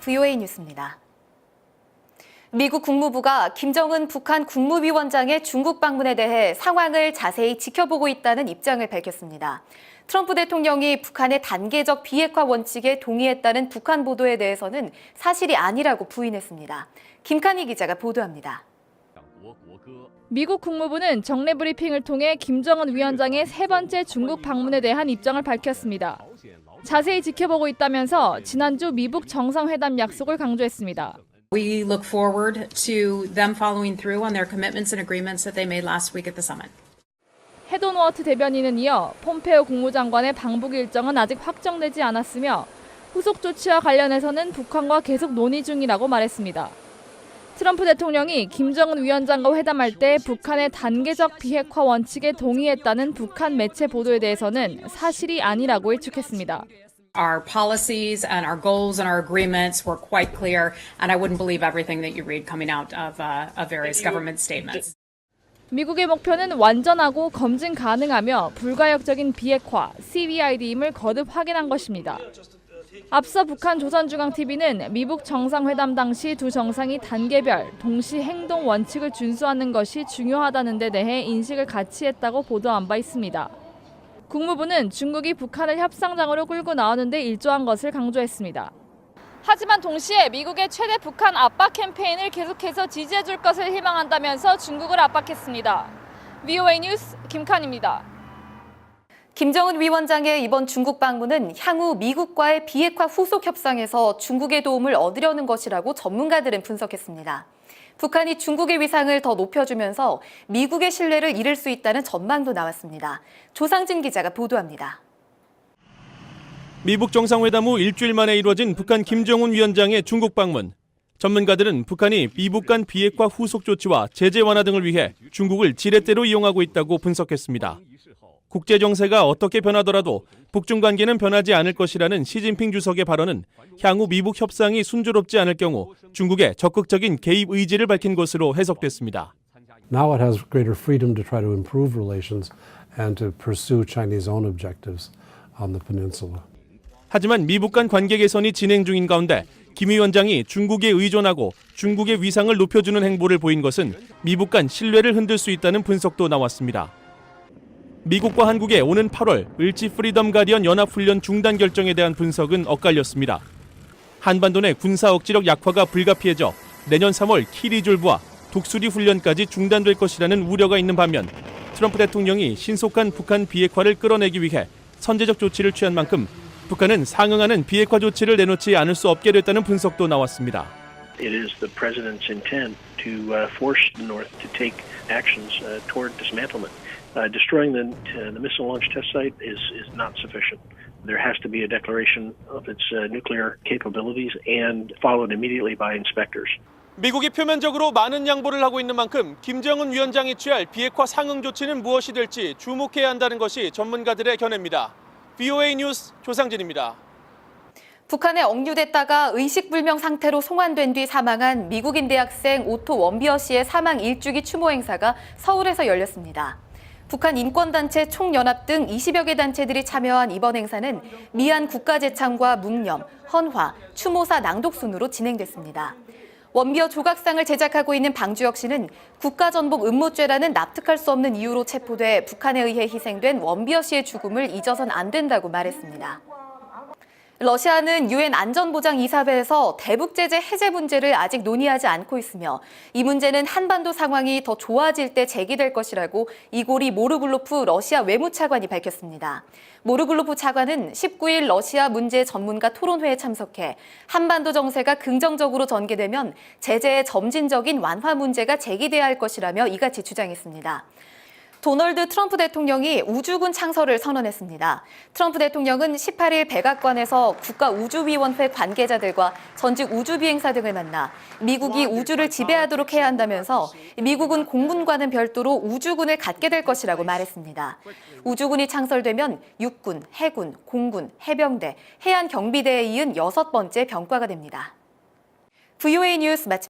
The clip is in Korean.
VOA 뉴스입니다. 미국 국무부가 김정은 북한 국무위원장의 중국 방문에 대해 상황을 자세히 지켜보고 있다는 입장을 밝혔습니다. 트럼프 대통령이 북한의 단계적 비핵화 원칙에 동의했다는 북한 보도에 대해서는 사실이 아니라고 부인했습니다. 김칸희 기자가 보도합니다. 미국 국무부는 정례 브리핑을 통해 김정은 위원장의 세 번째 중국 방문에 대한 입장을 밝혔습니다. 자세히 지켜보고 있다면서 지난주 미북 정상회담 약속을 강조했습니다. We look forward to them following through on their commitments and agreements that they made last week at the summit. 헤돈워트 대변인은 이어 폼페오 국무장관의 방북 일정은 아직 확정되지 않았으며 후속 조치와 관련해서는 북한과 계속 논의 중이라고 말했습니다. 트럼프 대통령이 김정은 위원장과 회담할 때 북한의 단계적 비핵화 원칙에 동의했다는 북한 매체 보도에 대해서는 사실이 아니라고 일축했습니다. Our policies and our goals and our agreements were quite clear, and I wouldn't believe everything that you read coming out of, uh, of various government statements. 미국의 목표는 완전하고 검증 가능하며 불가역적인 비핵화 CBID임을 거듭 확인한 것입니다. 앞서 북한 조선중앙TV는 미북 정상회담 당시 두 정상이 단계별 동시 행동 원칙을 준수하는 것이 중요하다는 데 대해 인식을 같이 했다고 보도한 바 있습니다. 국무부는 중국이 북한을 협상장으로 끌고 나오는 데 일조한 것을 강조했습니다. 하지만 동시에 미국의 최대 북한 압박 캠페인을 계속해서 지지해 줄 것을 희망한다면서 중국을 압박했습니다. VOA 뉴스 김칸입니다. 김정은 위원장의 이번 중국 방문은 향후 미국과의 비핵화 후속 협상에서 중국의 도움을 얻으려는 것이라고 전문가들은 분석했습니다. 북한이 중국의 위상을 더 높여주면서 미국의 신뢰를 잃을 수 있다는 전망도 나왔습니다. 조상진 기자가 보도합니다. 미북 정상회담 후 일주일 만에 이루어진 북한 김정은 위원장의 중국 방문. 전문가들은 북한이 미북 간 비핵화 후속 조치와 제재 완화 등을 위해 중국을 지렛대로 이용하고 있다고 분석했습니다. 국제 정세가 어떻게 변하더라도 북중 관계는 변하지 않을 것이라는 시진핑 주석의 발언은 향후 미북 협상이 순조롭지 않을 경우 중국의 적극적인 개입 의지를 밝힌 것으로 해석됐습니다. Now it has greater freedom to try to improve relations and to pursue Chinese own objectives on the peninsula. 하지만 미북 간 관계 개선이 진행 중인 가운데 김 위원장이 중국에 의존하고 중국의 위상을 높여주는 행보를 보인 것은 미북 간 신뢰를 흔들 수 있다는 분석도 나왔습니다. 미국과 한국의 오는 8월 을지 프리덤 가디언 연합훈련 중단 결정에 대한 분석은 엇갈렸습니다. 한반도 내 군사 억지력 약화가 불가피해져 내년 3월 키리졸브와 독수리 훈련까지 중단될 것이라는 우려가 있는 반면 트럼프 대통령이 신속한 북한 비핵화를 끌어내기 위해 선제적 조치를 취한 만큼 북한은 상응하는 비핵화 조치를 내놓지 않을 수 없게 됐다는 분석도 나왔습니다. It is the president's intent to uh, force the North to take actions uh, toward dismantlement. Uh, destroying the, uh, the missile launch test site is, is not sufficient. There has to be a declaration of its uh, nuclear capabilities and followed immediately by inspectors. 미국이 표면적으로 많은 양보를 하고 있는 만큼 김정은 위원장이 취할 비핵화 상응 조치는 무엇이 될지 주목해야 한다는 것이 전문가들의 견해입니다. VOA 뉴스 조상진입니다. 북한에 억류됐다가 의식불명 상태로 송환된 뒤 사망한 미국인 대학생 오토 원비어 씨의 사망 일주기 추모 행사가 서울에서 열렸습니다. 북한 인권단체 총연합 등 20여 개 단체들이 참여한 이번 행사는 미안 국가재창과 묵념, 헌화, 추모사 낭독 순으로 진행됐습니다. 원비어 조각상을 제작하고 있는 방주혁 씨는 국가전복 음모죄라는 납득할 수 없는 이유로 체포돼 북한에 의해 희생된 원비어 씨의 죽음을 잊어선 안 된다고 말했습니다. 러시아는 유엔 안전보장 이사회에서 대북 제재 해제 문제를 아직 논의하지 않고 있으며 이 문제는 한반도 상황이 더 좋아질 때 제기될 것이라고 이고리 모르글로프 러시아 외무차관이 밝혔습니다. 모르글로프 차관은 19일 러시아 문제 전문가 토론회에 참석해 한반도 정세가 긍정적으로 전개되면 제재의 점진적인 완화 문제가 제기돼야 할 것이라며 이같이 주장했습니다. 도널드 트럼프 대통령이 우주군 창설을 선언했습니다. 트럼프 대통령은 18일 백악관에서 국가우주위원회 관계자들과 전직 우주비행사 등을 만나 미국이 우주를 지배하도록 해야 한다면서 미국은 공군과는 별도로 우주군을 갖게 될 것이라고 말했습니다. 우주군이 창설되면 육군, 해군, 공군, 해병대, 해안경비대에 이은 여섯 번째 병과가 됩니다. VOA 뉴스 마칩니다.